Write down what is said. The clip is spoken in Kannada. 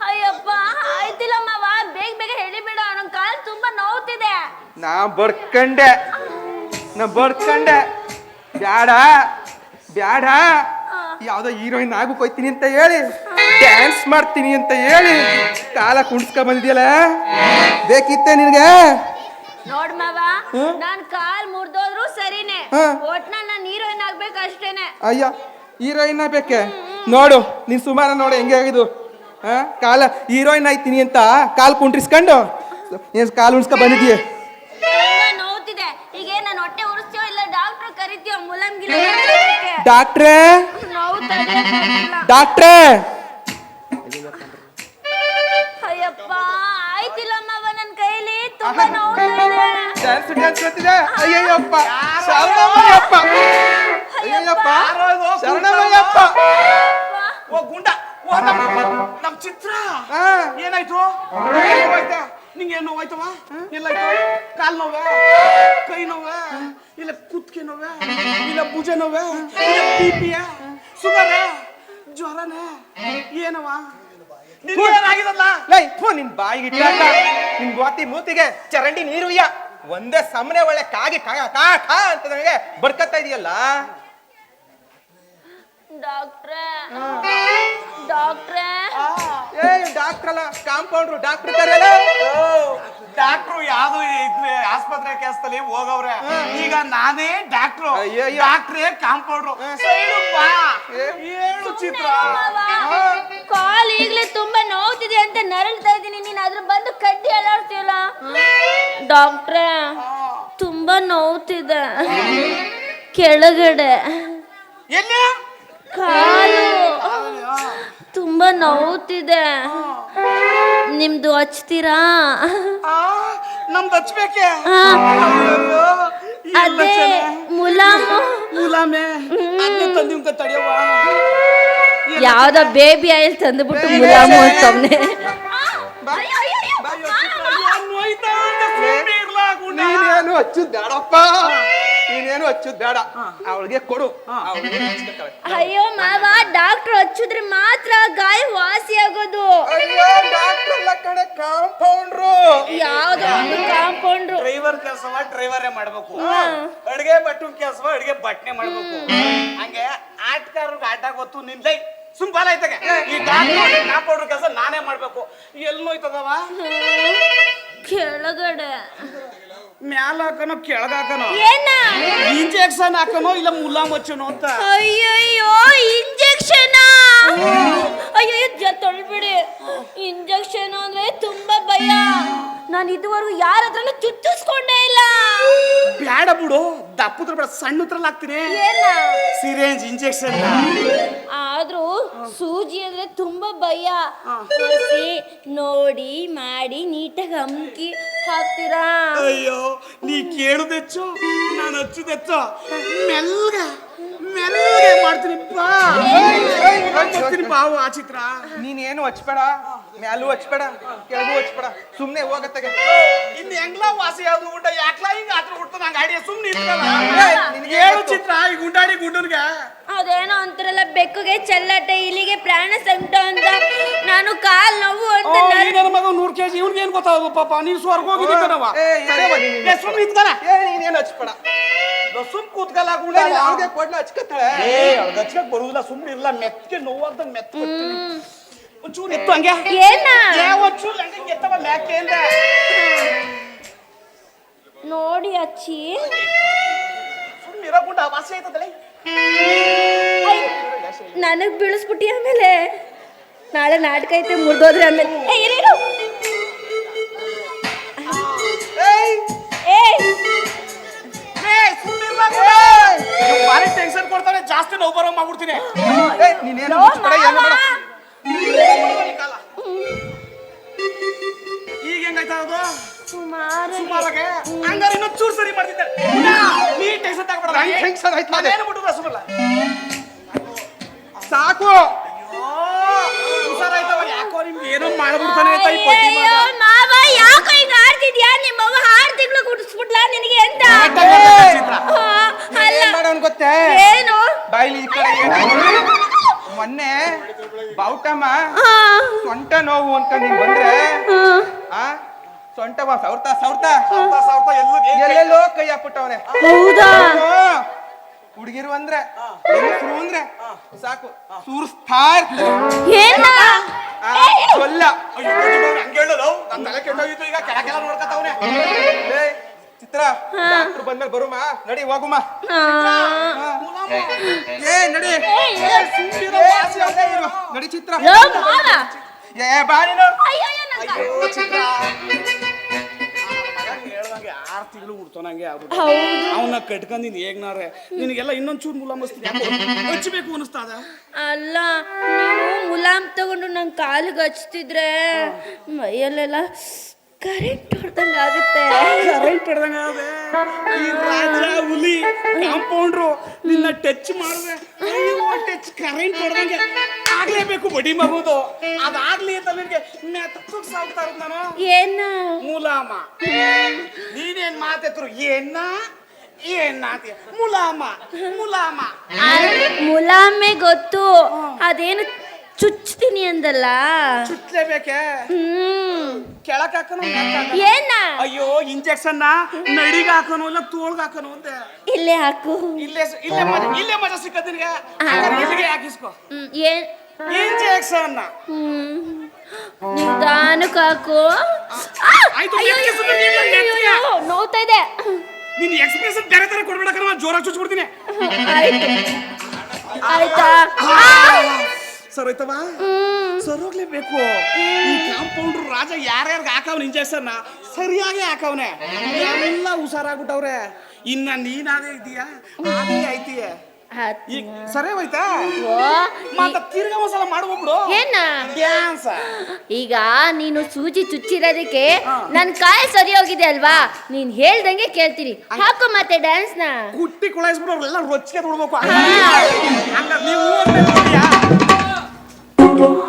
ಅಯ್ಯಪ್ಪ ಆಯ್ತಿಲ್ಲ ಮಾವ ಬೇಗ ಬೇಗ ಹೇಳಿಬಿಡು ನನ್ ಕಾಲ್ ತುಂಬಾ ನೋವ್ತಿದೆ. ನಾ ಬರ್ಕಂಡೆ ನಾ ಬರ್ಕಂಡೆ. ಬ್ಯಾಡ ಬ್ಯಾಡ. ಯಾವ್ದೋ ಹೀರೋಯಿನ್ ಆಗು ಕೊಯ್ತೀನಿ ಅಂತ ಹೇಳಿ ಡ್ಯಾನ್ಸ್ ಮಾಡ್ತೀನಿ ಅಂತ ಹೇಳಿ ಕಾಲ ಕುಣಿಸ್ಕೊ ಬಂದಿದ್ಯಲ್ಲ? ಬೇಕಿತ್ತೆ ನಿನಗೆ? ನೋಡ್ ಮಾವ ನಾನ್ ಕಾಲ್ ಮುರ್ದೋದ್ರು ಸರಿನೇ. ಹಾ. ಒಟ್ನಲ್ಲಿ ನಾನ್ ಹೀರೋಯಿನ್ ಆಗ್ಬೇಕು ಅಷ್ಟೇನೆ. ಅಯ್ಯ ಹೀರೋಯಿನ್ ಬೇಕೆ ನೋಡು ನೀನು ಸುಮಾರ ನೋಡು ಹೆಂಗೆ ಆಗಿದ್ದು? ಹಾ ಕಾಲ ಹೀರೋಯಿನ್ ಆಯ್ತೀನಿ ಅಂತ ಕಾಲು ಕುಂಟ್ರಿಸ್ಕೊಂಡು. ಏನು ಕಾಲು ಉಣ್ಸ್ಕೊ ಬಂದಿದ್ದೀಯ? ನೋಡ್ತಿದೆ ಈಗ ನಾನು ಹೊಟ್ಟೆ ಉರಿಸ್ತೀವೋ ಇಲ್ಲ ಡಾಕ್ಟರ್ ಕರಿತೀವೋ ಮುಲಂಗಿ ಡಾಕ್ಟ್ರೇ. ಡಾಕ್ಟ್ರೇ? ಅಯ್ಯಪ್ಪ ಆಯ್ತಿಲ್ಲ ನನ್ನ ನನ್ ಕೈಲಿ ತುಂಬಾ ನೋವು ಡ್ಯಾನ್ಸ್ ಡ್ಯಾನ್ಸ್ ಮಾಡ್ತಿದ್ದೆ ಅಯ್ಯಯ್ಯಪ್ಪ. ಶರಣಮಯ್ಯಪ್ಪ ಅಯ್ಯಯ್ಯಪ್ಪ. ಶರಣಮಯ್ಯಪ್ಪ. ಓ ಗುಂಡ. ಓ ನಮ್ ನಮ್ ಚಿತ್ರ. ಏನಾಯ್ತು? ಏನ್ ನೋವಾಯ್ತಾ ನಿಂಗೆ ಏನು ನೋವಾಯ್ತವ ಎಲ್ಲಾಯ್ತು? ಕಾಲ್ ನೋವ? ಕೈ ನೋವ? ಇಲ್ಲ ಕುತ್ಕೆ ನೋವ? ಇಲ್ಲ ಭುಜ ನೋವ? ಇಲ್ಲ ಬಿ ಪಿಯ ಸುಗರ? ಜ್ವರನ? ಏನವ? ನಿನ್ಗೆ ಏನಾಗಿದಲ್ಲ ಲೈ ಥು ನಿನ್ ಬಾಯಿಗೆ ಇಟ್ಟಾಕ ನಿನ್ ಗೋತಿ ಮೂತಿಗೆ ಚರಂಡಿ ನೀರುಯ್ಯ ಒಂದೇ ಸಮನೆ ಒಳ್ಳೆ ಕಾಗಿ ಕಾ ಕಾ ಕಾ ಅಂತ ನನಗೆ ಬರ್ಕತ್ತಾ ಇದೆಯಲ್ಲ? ಡಾಕ್ಟ್ರೇ? ಡಾಕ್ಟ್ರೇ? ಏ ಡಾಕ್ಟರ್ ಅಲ್ಲ ಕಾಂಪೌಂಡ್ರು ಡಾಕ್ಟರ್ ಕರೆಯಲ್ಲ ಡಾಕ್ಟ್ರು ಯಾವ್ದು ಇದ್ರೆ ಆಸ್ಪತ್ರೆ ಕೆಲಸದಲ್ಲಿ ಹೋಗವ್ರೆ. ಈಗ ನಾನೇ ಡಾಕ್ಟ್ರು. ಅಯ್ಯಯ್ಯೋ. ಡಾಕ್ಟ್ರೇ ಕಾಂಪೌಂಡ್ರು. ಹೇಳು ಚಿತ್ರ. ಕಾಲ್ ಈಗ್ಲೇ ತುಂಬಾ ನೋವ್ತಿದೆ ಅಂತ ನರಳ್ತಾ ಇದೀನಿ ನೀನ್ ಅದ್ರ ಬಂದು ಕಡ್ಡಿ ಅಲ್ಲಾಡ್ತೀಯಲ್ಲ? ಡಾಕ್ಟ್ರೇ ತುಂಬಾ ನೋವ್ತಿದೆ. ಕೆಳಗಡೆ. ಎಲ್ಲಿ? ತುಂಬಾ ನೋವುತ್ತಿದೆ ನಿಮ್ದು ಹಚ್ತೀರಾ? ಆ, ನಮ್ದು ಹಚ್ಬೇಕೆ? ಅದೇ ಮುಲಾಮ. ತಡಿಯವ್ವ? ಯಾವ್ದೋ ಬೇಬಿ ಆಯಿಲ್ ತಂದುಬಿಟ್ಟು ಮುಲಾಮು ಅಂತವ್ನೆ? ನೀನೇನು ಹಚ್ಚುದ್ ಬೇಡಪ್ಪ. ನೀನೇನು ಹಚ್ಚುದ್ ಬೇಡ. ಅವಳಿಗೆ ಕೊಡು. ಅವ್ಳಿಗೆ ಹಚ್ಕೊತಾಳೆ. ಅಯ್ಯೋ ಮಾವ ಡಾಕ್ಟರ್ ಹಚ್ಚಿದ್ರೆ ಮಾತ್ರ ಗಾಯ ವಾಸಿ ಆಗೋದು. ಅಯ್ಯೋ ಡಾಕ್ಟರ್ ಅಲ್ಲ ಕಡೆ ಕಾಂಪೌಂಡ್ರು ಯಾವ್ದೋ ಒಂದು ಕಾಂಪೌಂಡ್ರು ಡ್ರೈವರ್ ಕೆಲಸವ ಡ್ರೈವರೇ ಮಾಡ್ಬೇಕು. ಅಡಿಗೆ ಬಟ್ಟು ಕೆಲಸವ ಅಡಿಗೆ ಬಟ್ನೆ ಮಾಡ್ಬೇಕು. ಹಂಗೆ ಆಟಗಾರರಿಗೆ ಆಟ ಗೊತ್ತು ನಿಂದೈ ಸುಮ್ ಬಾಲ ಐತಗೆ ಈ ಡಾಕ್ಟರ್ ಕಾಂಪೌಂಡ್ರ ಕೆಲಸ ನಾನೇ ಮಾಡ್ಬೇಕು. ಎಲ್ಲಿ ನೋಯ್ತದವ? ಕೆಳಗಡೆ. ಮ್ಯಾಲ ಹಾಕನೋ ಕೆಳಗ ಹಾಕನೋ? ಏನ? ಇಂಜೆಕ್ಷನ್ ಹಾಕನೋ ಇಲ್ಲ ಮುಲಾಮ್ ಹಚ್ಚನೋ ಅಂತ? ಅಯ್ಯಯ್ಯೋ ಇಂಜೆಕ್ಷನ್? ಅಯ್ಯೋ ತೊಳ್ಬಿಡಿ. ಇಂಜೆಕ್ಷನ್ ಅಂದ್ರೆ ತುಂಬಾ ಭಯ. ನಾನು ಇದುವರೆಗೂ ಯಾರ ಹತ್ರನೂ ಚುಚ್ಚಿಸ್ಕೊಂಡೇ ಇಲ್ಲ. ಬೇಡ ಬಿಡು ದಪ್ಪದ್ರ ಬೇಡ ಸಣ್ಣ ಉತ್ತರ ಹಾಕ್ತೀನಿ ಸಿರೇಂಜ್ ಇಂಜೆಕ್ಷನ್. ಆದ್ರೂ ಸೂಜಿ ಅಂದ್ರೆ ತುಂಬಾ ಭಯ. ನೋಡಿ ಮಾಡಿ ನೀಟಾಗಿ ಅಮ್ಕಿ ಹಾಕ್ತೀರಾ ಅಯ್ಯೋ ನೀ ಕೇಳುದೆಚ್ಚು ನಾನು ಹಚ್ಚುದೆಚ್ಚ ಮೆಲ್ಗ ಮೆಲ್ಲಗೆ ಮಾಡ್ತೀನಿ ಬಾ. ಬರ್ತೀನಿ ಬಾವು ಆ ಚಿತ್ರ ನೀನೇನು ಹಚ್ಬೇಡ? ಮ್ಯಾಲೂ ಹಚ್ಬೇಡ ಕೆಳಗೂ ಹಚ್ಬೇಡ. ಸುಮ್ಮನೆ ಹೋಗತ್ತೆ. ಇನ್ನು ಹೆಂಗ್ಲ ವಾಸಿ ಯಾವ್ದು ಊಟ? ಯಾಕ್ಲಾ ಹಿಂಗ ಆತ್ರ ಸುಮ್ಮನೆ ಹೇಳು ಚಿತ್ರ ಈ ಗುಂಡಾಡಿ ಗುಂಡನ್ಗೆ. ಅದೇನೋ ಅಂತಾರಲ್ಲ ಬೆಕ್ಕುಗೆ ಚೆಲ್ಲಾಟ ಇಲಿಗೆ ಪ್ರಾಣ ಸಂಕಟ ಅಂತ. ನಾನು ಕಾಲ್ ನೋವು ಅಂತ ನರ್- ನನ್ನ ಮಗ ನೂರ್ ಕೆಜಿ? ಇವ್ನಿಗೆ ಏನ್ ಗೊತ್ತಾಗ ಪಾಪ? ನೀನ್ ಸ್ವರ್ಗ ಏ, ಇದೇವ ನೀನು? ಸುಮ್ಮನೆ ಇದ್ದಾನ ಏ ನೀನೇನು ಹಚ್ಬೇಡ. ಸುಮ್ ಕೂತ್ಕಲ್ಲ ಗುಂಡ ಅವ್ರಿಗೆ ಕೊಡ್ಲ ಹಚ್ಕತ್ತಾಳೆ. ಏ ಗಚ್ಕಕ್ ಬರುದಿಲ್ಲ ಸುಮ್ನೆ ಇಲ್ಲ ಮೆತ್ತಗೆ ನೋವಾಗ್ದ ಮೆತ್ತ ಒಂಚೂರು ಎತ್ತು ಹಂಗೆ. ಏನ? ಏ ಒಂಚೂರು ಹಂಗೆ ಎತ್ತವ ಮ್ಯಾಕೆ ಅಂದ. ನೋಡಿ ಅಚ್ಚಿ ವಾಸಿ ನನಗೆ ನನಗ್ ಬೀಳಿಸ್ಬಿಟ್ಟಿ ಆಮೇಲೆ. ನಾಳೆ ನಾಟಕ ಐತೆ ಮುರಿದೋದ್ರೆ ಆಮೇಲೆ. ಟೆನ್ಷನ್ ಕೊಡ್ತಾನೆ ಜಾಸ್ತಿ ನೋವು ಬರೋ ಮಾಡ್ಬಿಡ್ತೀನಿ. ಈಗ ಹೆಂಗಾಯ್ತಾ ಅದು? ಸುಮಾರು ಸುಮಾರಾಗೆ? ಹಂಗಾರೆ ಇನ್ನೊಂದು ಚೂರು ಸರಿ ಮಾಡ್ತಿದ್ದೆ ನೀ ಟೆನ್ಷನ್ ತಗೊಬೇಡ ನಂಗ್ tension ಆಯ್ತು ಅದೇ. ಬಿಡುದ ಸುಮ್ಮಲ್ಲ ಸಾಕು. ಹುಷಾರಾಯ್ತವ. ಯಾಕೋ ನಿಮ್ಗೆ ಏನೋ ಮಾಡ್ಬಿಡ್ತಾನೆ ಆಯ್ತಾ ಈ ಪಟ್ಟಿ ಮಗ. ಅಯ್ಯಯ್ಯೋ, ಮಾವ ಯಾಕೋ ಹಿಂಗ ಆಡ್ತಿದ್ಯಾ? ನಿಮ್ಮ ಅವ್ವ ಆರು ತಿಂಗಳು ಕುಡಿಸ್ಬಿಟ್ಲಾ ನಿನಗೆ ಅಂತ ಏನ್ ಮಾಡೋನ್ ಗೊತ್ತೇ? ಏನು? ಬಾಯ್ಲಿ ಈ ಕಡೆ ಮೊನ್ನೆ ಬಾವುಟಮ್ಮ ಸೊಂಟ ನೋವು ಅಂತ ನೀನ್ ಬಂದ್ರೆ ಆ, ಆ ಬಾ ಸೌರ್ತಾ ಸೌರ್ತಾ. ಸಾವ್ತಾ ಸಾವ್ತಾ ಎಲ್ಲೂ ಏನ್ ಕೈ- ಎಲ್ಲೆಲ್ಲೋ ಕೈ ಹಾಕ್ಬಿಟ್ಟವನೆ ಹೌದಾ? ಹುಡುಗಿರು ಅಂದ್ರೆ ಹೆಂಗಸ್ರು ಅಂದ್ರೆ ಸಾಕು. ಸೂರಿಸ್ತಾ ಇರ್ತಾರೆ ಏನ ಆ, ಸೊಲ್ಲ. ಅಯ್ಯೋ, ಕಡಿಮೆ ಹಂಗೆ ಹೇಳೋದು? ನನ್ ತಲೆ ಕೆಟ್ಟೋಗಿತ್ತು ಈಗ ಕೆಳಗೆಲ್ಲ ನೋಡ್ಕತ್ತವ್ನೆ ಏ, ಚಿತ್ರ ಡಾಕ್ಟ್ರು ಬಂದ್ಮೇಲೆ ಬರುಮ. ನಡಿ ಹೋಗುಮ. ಏ ನಡಿ. ಏ, ಏ, ಸುಮ್ನಿರು, ಇರು. ನಡಿ ಚಿತ್ರ. ಲೋ, ಮಾವ. ಏ ಬಾ ನೀನು ಅಯ್ಯೋ, ಅಯ್ಯೋ ಚಿತ್ರ. ಆರು ತಿಂಗಳು ಹುಡ್ತೋನಂಗೆ ಆಗ್ಬಿಟ್ಟು. ಹೌದು. ಅವನ್ನ ಕಟ್ಕೊಂಡಿದ್ ಹೇಗ್ನಾರೆ? ನಿನಗೆಲ್ಲ ಇನ್ನೊಂದ್ ಚೂರು ಮುಲ ಮಸ್ತಿ ಹಚ್ಚಬೇಕು ಅನಿಸ್ತಾದ ಅಲ್ಲ ನೀವು ಮುಲಾಮ್ ತಗೊಂಡು ನಂಗೆ ಕಾಲಿಗೆ ಹಚ್ತಿದ್ರೆ ಮೈಯಲ್ಲೆಲ್ಲ ಕರೆಂಟ್ ಹೊಡ್ದಂಗ ಆಗುತ್ತೆ. ಕರೆಂಟ್ ಹಿಡ್ದಂಗ ಈ ರಾಜ ಹುಲಿ ಕಾಂಪೌಂಡ್ರು ನಿನ್ನ ಟಚ್ ಮಾಡಿದ್ರೆ ಟಚ್ ಕರೆಂಟ್ ಹೊಡೆದಂಗೆ ಆಗ್ಲೇಬೇಕು ಬಡಿ ಮಗುದು. ಅದಾಗ್ಲಿ ಅಂತ ನಿನ್ಗೆ ಮೆತ್ತಗ್ ಸಾಗ್ತಾ ಇರೋದು ನಾನು. ಏನ? ಮುಲಾಮ. ನೀನೇನ್ ಮಾತೆತ್ರು ಏನ? ಏನ? ಮುಲಾಮ. ಮುಲಾಮ. ಮುಲಾಮೆ ಗೊತ್ತು. ಅದೇನು ಚುಚ್ತೀನಿ ಅಂದಲ್ಲ? ಚುಚ್ಲೇಬೇಕೆ? ಹ್ಮ್. ಕೆಳಕ್ ಹಾಕನು ಏನ? ಅಯ್ಯೋ ಇಂಜೆಕ್ಷನ್ ನಡಿಗೆ ಹಾಕನು ಇಲ್ಲ ತೋಳ್ಗೆ ಹಾಕನು ಅಂತ ಇಲ್ಲೇ ಹಾಕು. ಇಲ್ಲೇ ಇಲ್ಲೇ ಮಜ ಇಲ್ಲೇ ಮಜಾ ಸಿಕ್ಕತ್ ನಿನಗೆ. ಇಲ್ಲಿಗೆ ಹಾಕಿಸ್ಕೋ. ಏನ್? ಇಂಜೆಕ್ಷನ್ ನಿಧಾನಕ್ಕೆ ಹಾಕು. ನೋವ್ತಾ ಇದೆ. ನಿನ್ ಎಕ್ಸ್ಪ್ರೆಷನ್ ಬೇರೆ ತರ ಕೊಡ್ಬೇಡ ಜೋರಾಗಿ ಚುಚ್ಬಿಡ್ತೀನಿ. ಆಯ್ತು. ಸರೋಗ್ಲೇಬೇಕು ಸರ್ ಆಯ್ತವ ಹ್ಮ್. ಸರ್ ಹೋಗ್ಲೇಬೇಕು. ಈ ಕಾಂಪೌಂಡ್ರು ರಾಜ ಯಾರ್ಯಾರಿಗೆ ಹಾಕವ್ನ ಇಂಜೆಕ್ಷನ್ ಸರಿಯಾಗಿ ಹಾಕವ್ನೆ. ಎಲ್ಲ ಹುಷಾರಾಗ್ಬಿಟ್ಟವ್ರೆ. ಇನ್ನ ನೀನಾದೇ ಇದೀಯಾ ಅದೇ ಐತಿಯ ಸರಿ ಹೋಯ್ತಾ? ಓ, ಮತ್ತ ತಿರ್ಗಾ ಒಂದ್ಸಲ ಏನ? ಡ್ಯಾನ್ಸ್ ಈಗ ನೀನು ಸೂಜಿ ಚುಚ್ಚಿರೋದಕ್ಕೆ ನನ್ ಕಾಯ ಸರಿ ಹೋಗಿದೆ ಅಲ್ವಾ? ನೀನ್ ಹೇಳ್ದಂಗೆ ಕೇಳ್ತೀನಿ. ಹಾಕು ಮತ್ತೆ ಡ್ಯಾನ್ಸ್ನ ಕುಟ್ಟಿ ಕುಳಾಯಿಸ್ಬಿಟ್ಟು ಅವ್ರೆಲ್ಲ ರೊಚ್ಚಿಗೆ ತೊಡ್ಬೇಕು. ಹಂಗ ನೀವು Бог.